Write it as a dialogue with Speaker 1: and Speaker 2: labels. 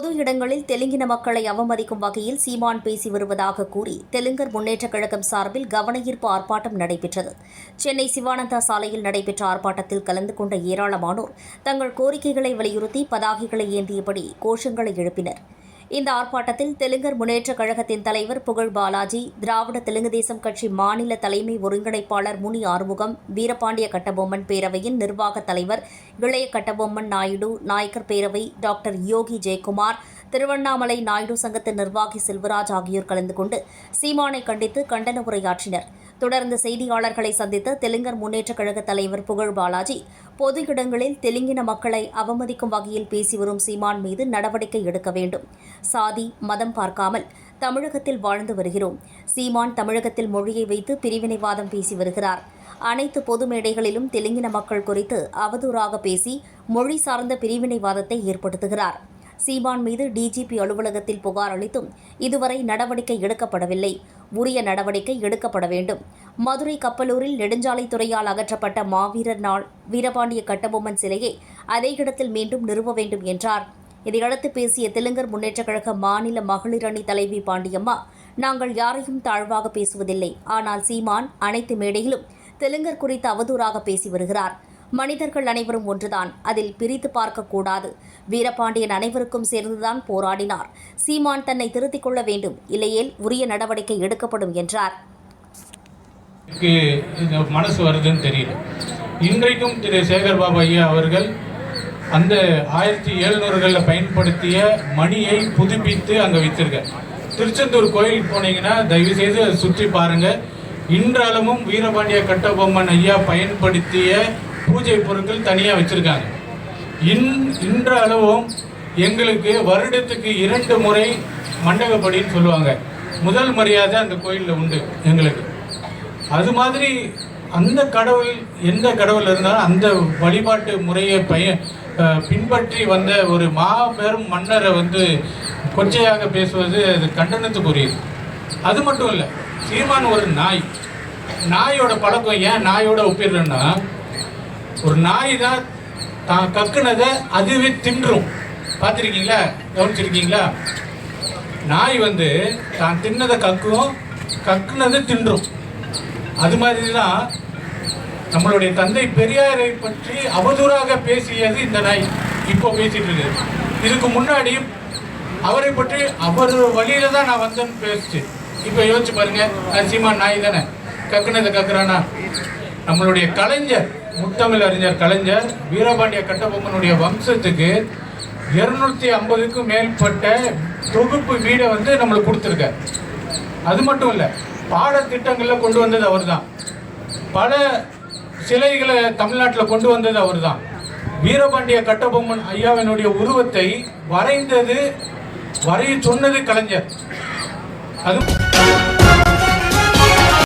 Speaker 1: பொது இடங்களில் தெலுங்கின மக்களை அவமதிக்கும் வகையில் சீமான் பேசி வருவதாக கூறி தெலுங்கர் முன்னேற்றக் கழகம் சார்பில் கவனஈர்ப்பு ஆர்ப்பாட்டம் நடைபெற்றது. சென்னை சிவானந்தா சாலையில் நடைபெற்ற ஆர்ப்பாட்டத்தில் கலந்து கொண்ட ஏராளமானோர் தங்கள் கோரிக்கைகளை வலியுறுத்தி பதாகைகளை ஏந்தியபடி கோஷங்களை எழுப்பினர். இந்த ஆர்ப்பாட்டத்தில் தெலுங்கர் முன்னேற்றக் கழகத்தின் தலைவர் புகழ் பாலாஜி திராவிட தெலுங்கு தேசம் கட்சி மாநில தலைமை ஒருங்கிணைப்பாளர் முனி ஆறுமுகம் வீரபாண்டிய கட்டபொம்மன் பேரவையின் நிர்வாக தலைவர் இளைய கட்டபொம்மன் நாயுடு நாயக்கர் பேரவை டாக்டர் யோகி ஜெயக்குமார் திருவண்ணாமலை நாயுடு சங்கத்தின் நிர்வாகி செல்வராஜ் ஆகியோர் கலந்து கொண்டு சீமானை கண்டித்து கண்டன உரையாற்றினர். தொடர்ந்து செய்தியாளர்களை சந்தித்த தெலுங்கர் முன்னேற்றக் கழக தலைவர் புகழ் பாலாஜி பொது இடங்களில் தெலுங்கின மக்களை அவமதிக்கும் வகையில் பேசி வரும் சீமான் மீது நடவடிக்கை எடுக்க வேண்டும். சாதி மதம் பார்க்காமல் தமிழகத்தில் வாழ்ந்து வருகிறோம். சீமான் தமிழகத்தில் மொழியை வைத்து பிரிவினைவாதம் பேசி வருகிறார். அனைத்து பொது மேடைகளிலும் தெலுங்கின மக்கள் குறித்து அவதூறாக பேசி மொழி சார்ந்த பிரிவினைவாதத்தை ஏற்படுத்துகிறார். சீமான் மீது டிஜிபி அலுவலகத்தில் புகார் அளித்தும் இதுவரை நடவடிக்கை எடுக்கப்படவில்லை. உரிய நடவடிக்கை எடுக்கப்பட வேண்டும். மதுரை கப்பலூரில் நெடுஞ்சாலைத்துறையால் அகற்றப்பட்ட மாவீரர் நாள் வீரபாண்டிய கட்டபொம்மன் சிலையை அதே இடத்தில் மீண்டும் நிறுவ வேண்டும் என்றார். இதையடுத்து பேசிய தெலுங்கர் முன்னேற்றக் கழக மாநில மகளிர் அணி தலைவி பாண்டியம்மா நாங்கள் யாரையும் தாழ்வாக பேசுவதில்லை. ஆனால் சீமான் அனைத்து மேடையிலும் தெலுங்கர் குறித்து அவதூறாக பேசி வருகிறார். மனிதர்கள் அனைவரும் ஒன்றுதான். அதில் பிரித்து பார்க்கக்கூடாது வீரபாண்டியன் அனைவருக்கும் சேர்ந்துதான் போராடினார். சீமான் தன்னை திருத்திக் கொள்ள வேண்டும். இல்லையேல் உரிய நடவடிக்கை எடுக்கப்படும் என்றார்.
Speaker 2: மனசு வருதுன்னு தெரியல இன்றைக்கும் திரு சேகர் பாபு ஐயா அவர்கள் அந்த ஆயிரத்தி எழுநூறுகளில் பயன்படுத்திய மணியை புதுப்பித்து அங்கே வைத்திருக்க திருச்செந்தூர் கோயிலுக்கு போனீங்கன்னா தயவு செய்து அதை சுற்றி பாருங்க. இன்றளவும் வீரபாண்டிய கட்டபொம்மன் ஐயா பயன்படுத்திய பூஜை பொருட்கள் தனியாக வச்சுருக்காங்க. இன் இன்றளவும் எங்களுக்கு வருடத்துக்கு இரண்டு முறை மண்டகப்படின்னு சொல்லுவாங்க. முதல் மரியாதை அந்த கோயிலில் உண்டு எங்களுக்கு. அது மாதிரி அந்த கடவுள் எந்த கடவுள் இருந்தாலும் அந்த வழிபாட்டு முறையை பய பின்பற்றி வந்த ஒரு மாபெரும் மன்னரை வந்து கொச்சையாக பேசுவது அது கண்டனத்துக்குரியது. அது மட்டும் இல்லை சீமான் ஒரு நாய். நாயோட பழக்கம் ஏன் நாயோட ஒப்பிடுறேன்னா ஒரு நாய் தான் தான் கக்குனதை அதுவே தின்றும். பார்த்துருக்கீங்களா? கவனிச்சிருக்கீங்களா? நாய் வந்து தான் தின்னதை கக்கும் கக்குனதை தின்றும். அது மாதிரி தான் நம்மளுடைய தந்தை பெரியாரை பற்றி அவதூறாக பேசியது இந்த நாய். இப்போ பேசிட்டு இருக்கு. இதுக்கு முன்னாடி அவரை பற்றி அவர் வழியில தான் நான் வந்தேன்னு பேசிச்சு. இப்போ யோசிச்சு பாருங்க நரசிம்மா நாய் தானே. கக்குனதை கக்குறானா? நம்மளுடைய கலைஞர் முத்தமிழ் அறிஞர் கலைஞர் வீரபாண்டிய கட்டபொம்மனுடைய வம்சத்துக்கு இருநூத்தி ஐம்பதுக்கும் மேற்பட்ட தொகுப்பு வீடை வந்து நம்மளுக்கு கொடுத்துருக்க அது மட்டும் இல்லை பாடத்திட்டங்களில் கொண்டு வந்தது அவர்தான். பல சிலைகளை தமிழ்நாட்டில் கொண்டு வந்தது அவர்தான். வீரபாண்டிய கட்டபொம்மன் ஐயாவினுடைய உருவத்தை வரைந்தது வரைய சொன்னது கலைஞர். அது